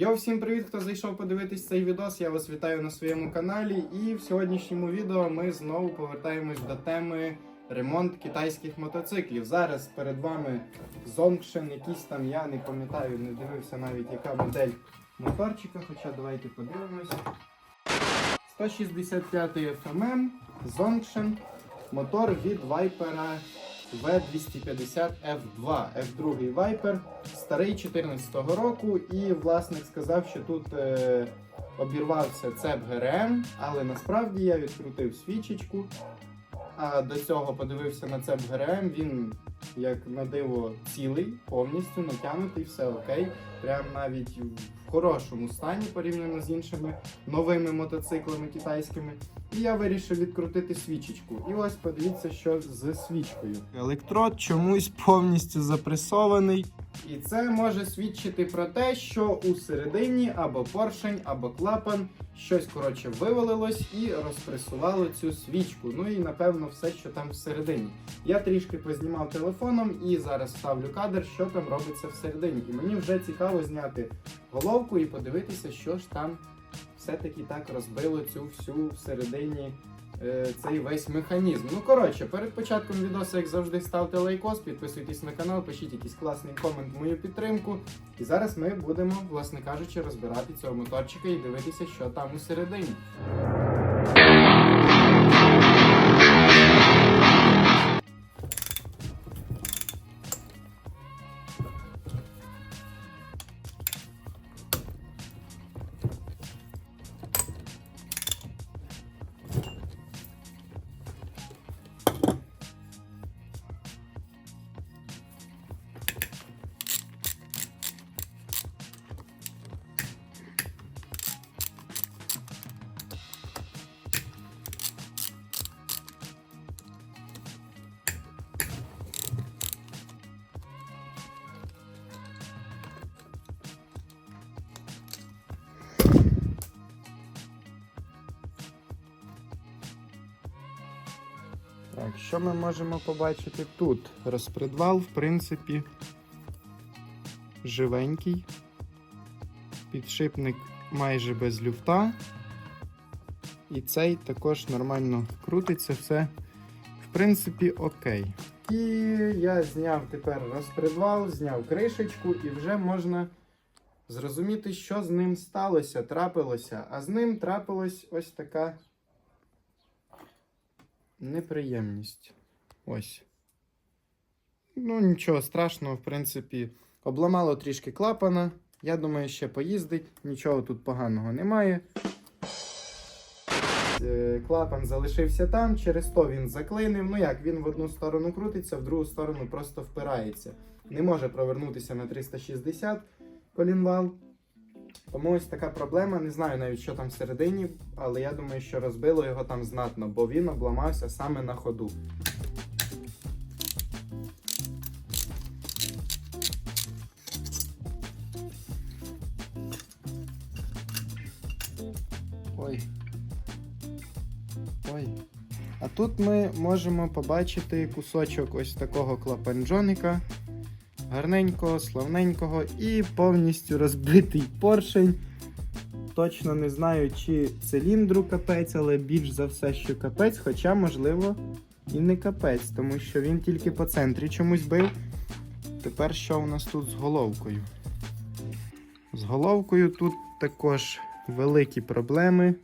Йо, всім привіт, хто зайшов подивитись цей відос. Я вас вітаю на своєму каналі. І в сьогоднішньому відео ми знову повертаємось до теми ремонт китайських мотоциклів. Зараз перед вами Zongshen, якийсь там, я не пам'ятаю, не дивився навіть яка модель моторчика, хоча давайте подивимось. 165 FMM, Zongshen, мотор від Viper V250 F2. F2 Viper, старий 14-го року, і власник сказав, що тут е, обірвався цеп ГРМ, але насправді я відкрутив свічечку. А до цього подивився на цеп ГРМ, він, як на диво, цілий, повністю натягнутий, все окей. Прям навіть в хорошому стані порівняно з іншими новими мотоциклами китайськими. І я вирішив відкрутити свічечку. І ось подивіться, що з свічкою. Електрод чомусь повністю запресований. І це може свідчити про те, що у середині або поршень, або клапан щось коротше вивалилось і розпресувало цю свічку. Ну і напевно все, що там всередині. Я трішки познімав телефоном і зараз ставлю кадр, що там робиться всередині. І мені вже цікаво зняти головку і подивитися, що ж там все-таки так розбило цю всю всередині цей весь механізм. Ну коротше, перед початком відео, як завжди, ставте лайкос, підписуйтесь на канал, пишіть якийсь класний комент мою підтримку. І зараз ми будемо, власне кажучи, розбирати цього моторчика і дивитися, що там усередині. Так, що ми можемо побачити тут? Розпредвал, в принципі, живенький. Підшипник майже без люфта. І цей також нормально крутиться, все, в принципі, окей. І я зняв тепер розпредвал, зняв кришечку, і вже можна зрозуміти, що з ним сталося, трапилося. А з ним трапилась ось така неприємність. Ось. Ну, нічого страшного, в принципі, обламало трішки клапана. Я думаю, ще поїздить, нічого тут поганого немає. Е, Клапан залишився там, через то він заклинив. Ну як, він в одну сторону крутиться, в другу сторону просто впирається. Не може провернутися на 360 колінвал. Тому ось така проблема. Не знаю навіть, що там всередині, але я думаю, що розбило його там знатно, бо він обламався саме на ходу. Ой. Ой. А тут ми можемо побачити кусочок ось такого клапанджоника гарненького, славненького і повністю розбитий поршень. Точно не знаю, чи циліндру капець, але більш за все, що капець, хоча, можливо, і не капець, тому що він тільки по центрі чомусь бив. Тепер що у нас тут з головкою? З головкою тут також великі проблеми.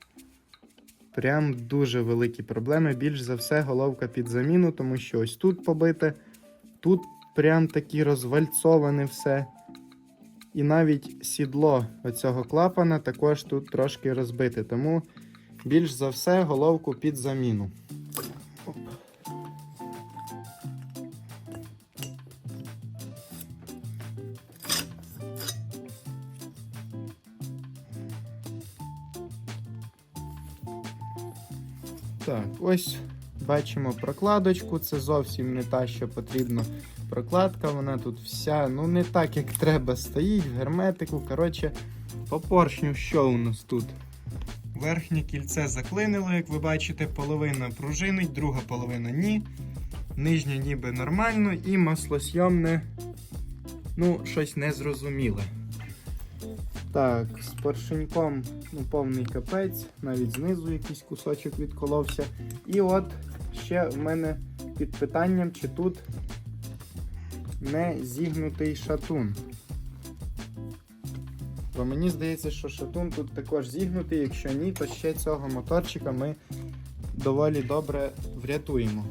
Прям дуже великі проблеми. Більш за все, головка під заміну, тому що ось тут побите, тут прям таки розвальцоване все. І навіть сідло оцього клапана також тут трошки розбите. Тому більш за все головку під заміну. Так, ось бачимо прокладочку. Це зовсім не та, що потрібно прокладка. Вона тут вся, ну не так, як треба, стоїть в герметику. Коротше, по поршню, що у нас тут? Верхнє кільце заклинило, як ви бачите, половина пружинить, друга половина ні. Нижнє ніби нормально і маслосйомне, ну, щось незрозуміле. Так, з поршеньком ну, повний капець, навіть знизу якийсь кусочок відколовся. І от ще в мене під питанням, чи тут не зігнутий шатун. Бо мені здається, що шатун тут також зігнутий. Якщо ні, то ще цього моторчика ми доволі добре врятуємо.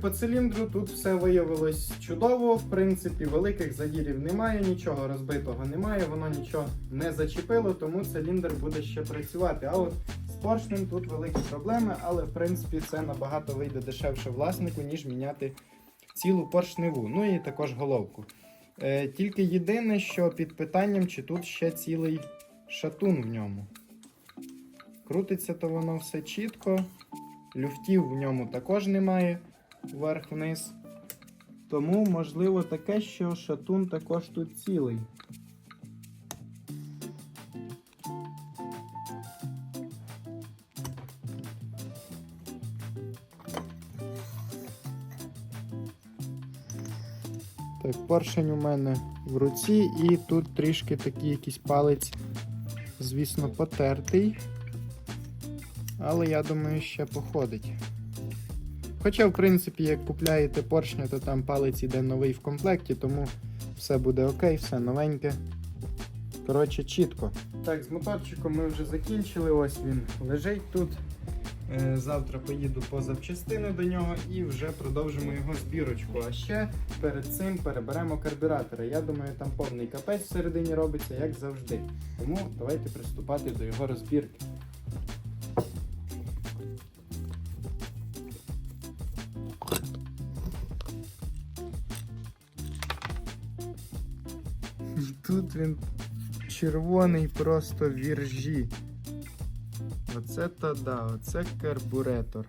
По циліндру тут все виявилось чудово. В принципі, великих задірів немає, нічого розбитого немає, воно нічого не зачепило, тому циліндр буде ще працювати. А от з поршнем тут великі проблеми, але в принципі це набагато вийде дешевше власнику, ніж міняти цілу поршневу. Ну і також головку. Е, тільки єдине, що під питанням, чи тут ще цілий шатун в ньому. Крутиться то воно все чітко. Люфтів в ньому також немає вверх-вниз. Тому, можливо, таке, що шатун також тут цілий. Так, поршень у мене в руці, і тут трішки такий якийсь палець, звісно, потертий. Але я думаю, ще походить. Хоча, в принципі, як купляєте поршня, то там палець іде новий в комплекті, тому все буде окей, все новеньке. Коротше, чітко. Так, з моторчиком ми вже закінчили. Ось він лежить тут. Е, Завтра поїду по запчастини до нього і вже продовжимо його збірочку. А ще перед цим переберемо карбюратори. Я думаю, там повний капець всередині робиться, як завжди. Тому давайте приступати до його розбірки. Тут він червоний просто віржі. Оце то да, оце карбуретор.